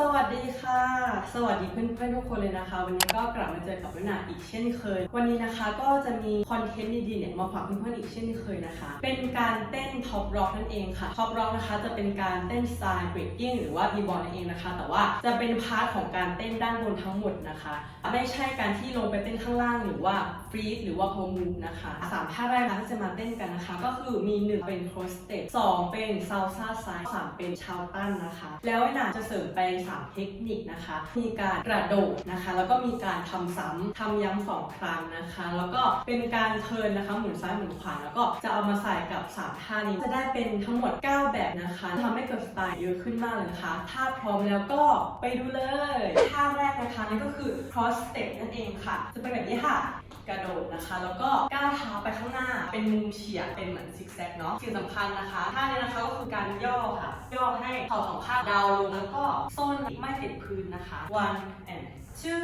สวัสดีค่ะ สวัสดีเพื่อนๆทุกคนเลยนะคะ วันนี้ก็กลับมาเจอกับวินาอีกเช่นเคย วันนี้นะคะก็จะมีคอนเทนต์ดีๆเนี่ยมาฝากเพื่อนๆอีกเช่นเคยนะคะ เป็นการเต้นท็อปร็อกนั่นเองค่ะท็อปร็อกนะคะจะเป็นการเต้นสไตล์เบรกกิ้งหรือว่าบีบอลนั่นเองนะคะ แต่ว่าจะเป็นพาร์ทของการเต้นด้านบนทั้งหมดนะคะ ไม่ใช่การที่ลงไปเต้นข้างล่างหรือว่าฟรีดหรือว่าโฮมูนะคะสามท่าแรกนะที่จะมาเต้นกันนะคะ ก็คือมีหนึ่งเป็นโครสเตปสองเป็นซาลซาไซด์สามเป็นชาวตันนะคะ แล้วไอ้หนาจะเสริมไปสามเทคนิคนะคะ มีการกระโดดนะคะ แล้วก็มีการทำซ้ำทำย้ำสองครั้งนะคะ แล้วก็เป็นการเทินนะคะหมุนซ้ายหมุนขวาแล้วก็จะเอามาใส่กับสามท่านี้จะได้เป็นทั้งหมด 9 แบบนะคะทำให้เกิดสไตล์เยอะขึ้นมากเลยนะคะถ้าพร้อมแล้วก็ไปดูเลยท่าแรกนะคะนั่นก็คือ cross step นั่นเองค่ะ จะเป็นแบบนี้ค่ะ กระโดดนะคะ แล้วก็ก้าวเท้าไปข้างหน้า เป็นมุมเฉียงเป็นเหมือนซิกแซกเนาะสิ่งสำคัญนะคะท่านี้นะคะก็คือการย่อค่ะ ย่อให้เข่าสองข้างดาวลงแล้วก็ส้นไม่ติดพื้นนะคะ one and two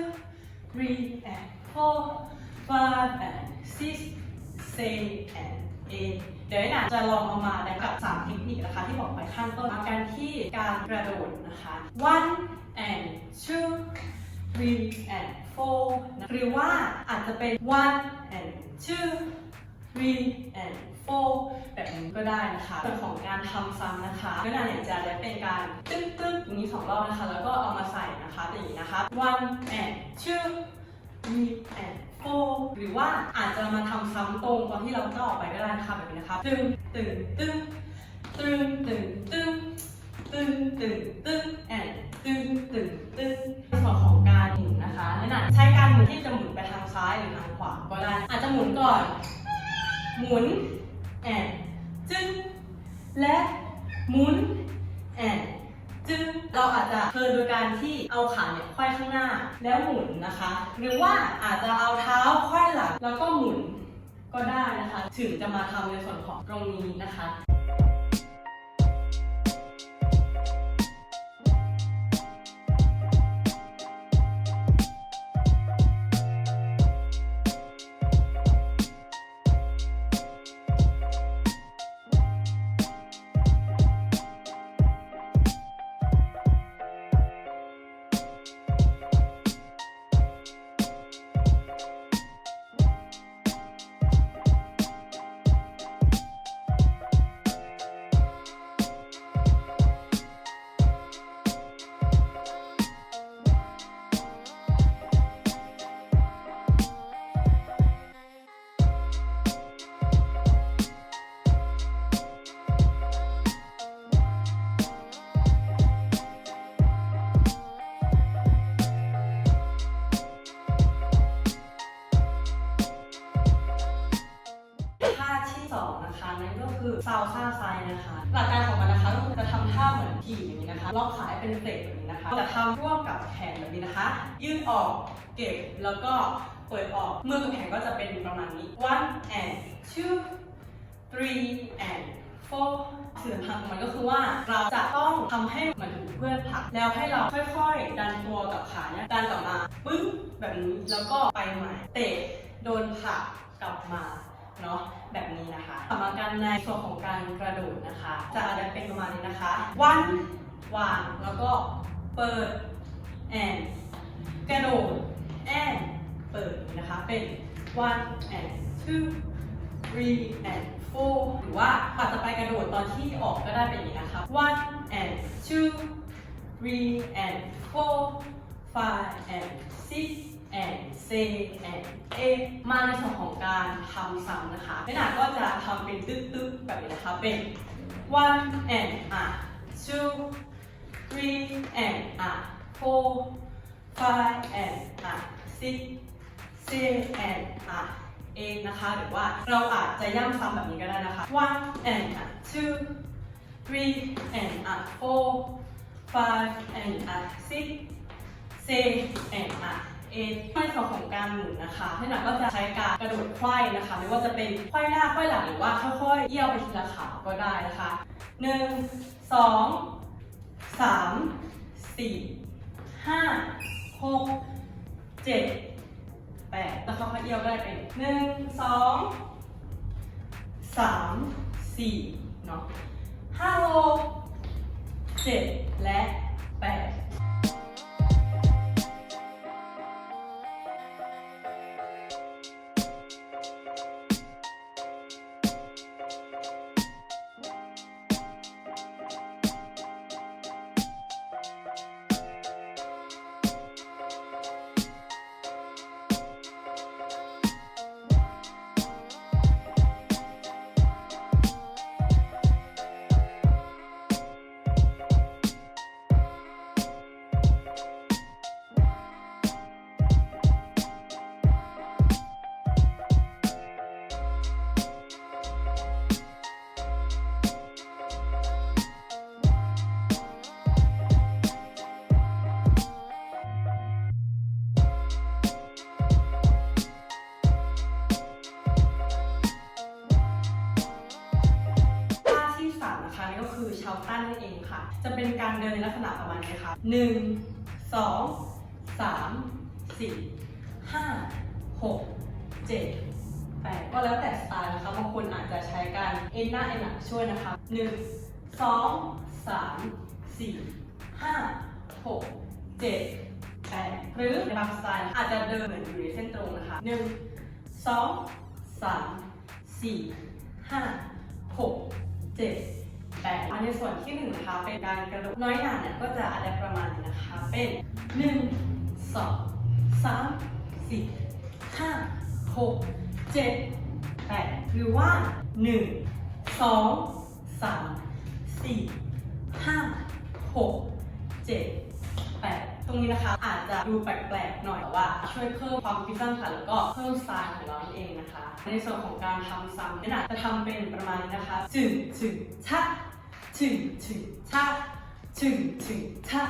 three and four five and six seven and eight เดี๋ยวนาจะลองเอามาได้กับ3เทคนิคนะคะที่บอกไปข้างต้นมากันที่การกระโดดนะคะ one and two three and four หรือว่าอาจจะเป็น one and two three and four แบบนี้ก็ได้นะคะส่วนของการทำซ้ำนะคะก็นานเนี่ยจะได้เป็นการตึ๊กตึ๊กอย่างนี้สองรอบนะคะ แล้วก็เอามาใส่นะคะอย่างนี้นะคะ one and two three and four หรือว่าอาจจะมาทำซ้ำตรงตอนที่เราจะออกไปก็ได้นะคะแบบนี้นะคะตึงตึงตึงตึงตึงตึงตึงตึงตึง and ตึงตึงตึงในส่วนของการหมุนนะคะแนะนำใช้การหมุนที่จะหมุนไปทางซ้ายหรือทางขวาก็ได้อาจจะหมุนก่อน หมุนแอนจึงและหมุนแอนจึงเราอาจจะเทินโดยการที่เอาขาเนี่ยไขว้ข้างหน้าแล้วหมุนนะคะ หรือว่าอาจจะเอาเท้าไขว้หลังแล้วก็หมุนก็ได้นะคะ ถึงจะมาทำในส่วนของตรงนี้นะคะ ซาวซ่าไซนะคะ หลักการของมันนะคะก็คือจะทำท่าเหมือนทีอย่างนี้นะคะล็อกขาให้เป็นเฟลกแบบนี้นะคะจะทำร่วมกับแขนแบบนี้นะคะ ยืดออกเก็บแล้วก็เปิดออกมือกับแขนก็จะเป็นประมาณนี้ one and two three and four สื่อสำคัญของมันก็คือว่าเราจะต้องทำให้เหมือนถูกเพื่อนผลัก แล้วให้เราค่อยๆ ดันตัวกับขาเนี่ยดันกลับมาปึ้งแบบนี้แล้วก็ไปใหม่เตะโดนผลักกลับมา เนาะแบบนี้นะคะกรรมการในส่วนของการกระโดดนะคะ จะได้เป็นประมาณนี้นะคะ วันวางแล้วก็เปิดแอนกระโดดแอนเปิดนะคะเป็น one and two three and four หรือว่าอาจจะไปกระโดดตอนที่ออกก็ได้เป็นอย่างนี้นะคะ one and two three and four five and six and seven and eight มาในส่วนของการทำซ้ำนะคะไม่นาก็จะทำเป็นตึ๊กๆแบบนี้นะคะ เป็น one and อะ two three and อะ four five and อะ six seven and อะ eight นะคะหรือว่าเราอาจจะย่ำซ้ำแบบนี้ก็ได้นะคะ one and อะ two three and อะ four five and อะ six เซ แอนอะเอในส่วนของการหมุนนะคะให้หนักก็จะใช้การกระโดดไขว้นะคะ ไม่ว่าจะเป็นไขว้หน้าไขว้หลังหรือว่าค่อยๆเอี้ยวไปทีละขาก็ได้นะคะหนึ่งสองสามสี่ห้าหกเจ็ดแปดแล้วค่อยๆเอี้ยวก็ได้เป็นหนึ่งสองสามสี่เนาะห้าหกเจ็ดาวต้านนั่นเองค่ะ จะเป็นการเดินในลักษณะประมาณนี้ค่ะหนึ่งสองสามสี่ห้าหกเจ็ดแปดก็แล้วแต่สไตล์นะคะบางคนอาจจะใช้การเอ็นหน้าเอ็นหลังช่วยนะคะหนึ่งสองสามสี่ห้าหกเจ็ดแปดหรือในบางสไตล์อาจจะเดินเหมือนอยู่ในเส้นตรงนะคะหนึ่งสองสามสี่ห้าหกเจ็ด แต่ในส่วนที่1นะคะเป็นการกระโดกน้อยหนาเนี่ยก็จะอะไรประมาณนี้นะคะ เป็น 1 2 3 4 5 6 7 8 หรือว่า 1 2 3 4 5 6 7 ตรงนี้นะคะอาจจะดูแปลกๆหน่อยแต่ว่า ช่วยเพิ่มความคิดสร้างสรรค์แล้วก็เพิ่มสไตล์ของเรานั่นเองนะคะ ในส่วนของการทำซ้ำเนี่ยนะจะทำเป็นประมาณนี้นะคะจึงจึงชะจึงจึงชะจึงจึงชะ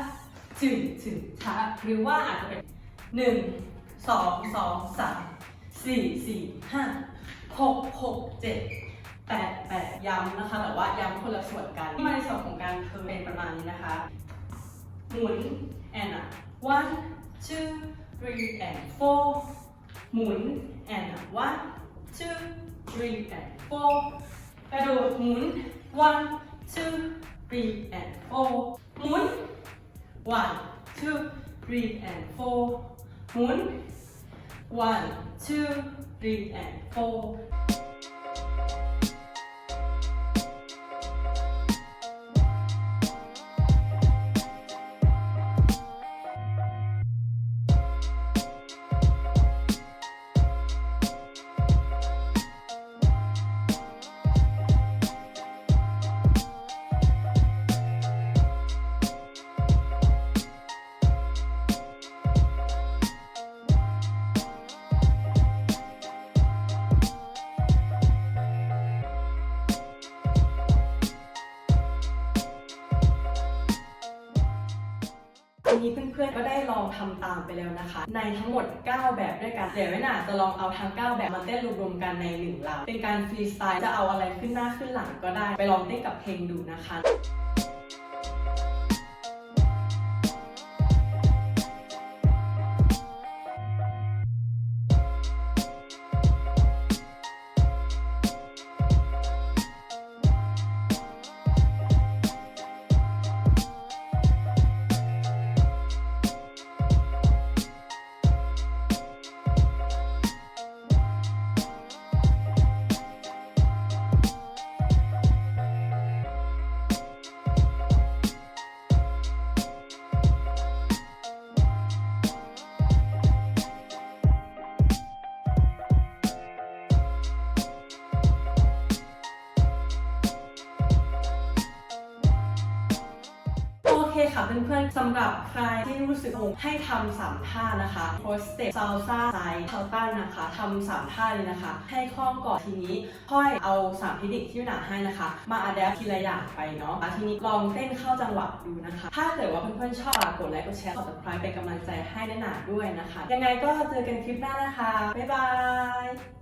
จึงจึงชะหรือว่าอาจจะเป็นหนึ่งสองสองสามสี่สี่ห้าหกหกเจ็ดแปดแปดย้ำนะคะแต่ว่าย้ำคนละส่วนกันที่มาในส่วนของการเทิร์นเป็นประมาณนี้นะคะหมุน and อ่ะ one two three and four หมุน and อ่ะ one two three and four กระโดดหมุน one two three and four หมุน one two three and four หมุน one two three and four พื่อนๆก็ได้ลองทำตามไปแล้วนะคะ ในทั้งหมด 9 แบบด้วยกันเดี๋ยวไว้หน่าจะลองเอาทั้ง 9 แบบมาเต้นรวมๆกันในหนึ่งลำเป็นการฟรีสไตล์จะเอาอะไรขึ้นหน้าขึ้นหลังก็ได้ ไปลองเต้นกับเพลงดูนะคะ สำหรับใครที่รู้สึกงงให้ทำสามท่านะคะโพสเตปซาวซ่าไซด์เทาต้านนะคะทำสามท่าเลยนะคะ ให้คล่องก่อนทีนี้ค่อยเอาสามเทคนิคที่หนาให้นะคะ มาอัดแอปทีละอย่างไปเนาะทีนี้ลองเต้นเข้าจังหวะดูนะคะ ถ้าเกิดว่าเพื่อนๆชอบกดไลค์กดแชร์กด subscribe เป็นกำลังใจให้แน่หนาด้วยนะคะ ยังไงก็เจอกันคลิปหน้านะคะ บ๊ายบาย